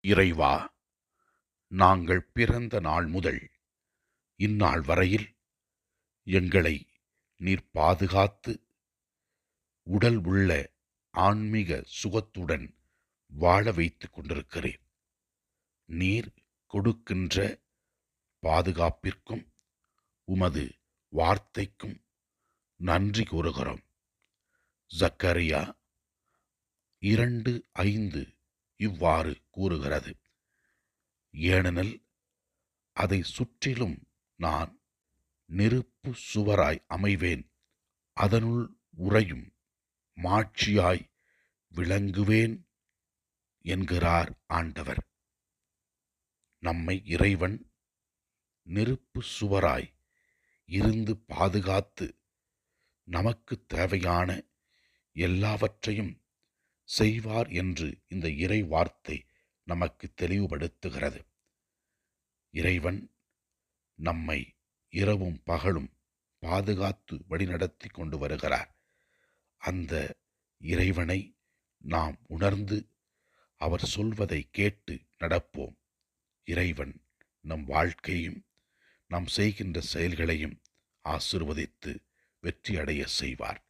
இறைவா நாங்கள் பிறந்த நாள் முதல் இந்நாள் வரையில் எங்களை நீர் பாதுகாத்து உடல் உள்ள ஆன்மீக சுகத்துடன் வாழ வைத்துக் கொண்டிருக்கிறேன். நீர் கொடுக்கின்ற பாதுகாப்பிற்கும் உமது வார்த்தைக்கும் நன்றி கூறுகிறோம். ஜக்கரியா இரண்டு ஐந்து இவ்வாறு கூறுகிறது. ஏனெனில் அதை சுற்றிலும் நான் நெருப்பு சுவராய் அமைவேன். அதனுள் உறையும் மாட்சியாய் விளங்குவேன் என்கிறார் ஆண்டவர். நம்மை இறைவன் நெருப்பு சுவராய் இருந்து பாதுகாத்து நமக்கு தேவையான எல்லாவற்றையும் செய்வார் என்று இந்த இறை வார்த்தை நமக்கு தெளிவுபடுத்துகிறது. இறைவன் நம்மை இரவும் பகலும் பாதுகாத்து வழிநடத்தி கொண்டு வருகிறார். அந்த இறைவனை நாம் உணர்ந்து அவர் சொல்வதை கேட்டு நடப்போம். இறைவன் நம் வாழ்க்கையும் நாம் செய்கின்ற செயல்களையும் ஆசிர்வதித்து வெற்றியடைய செய்வார்.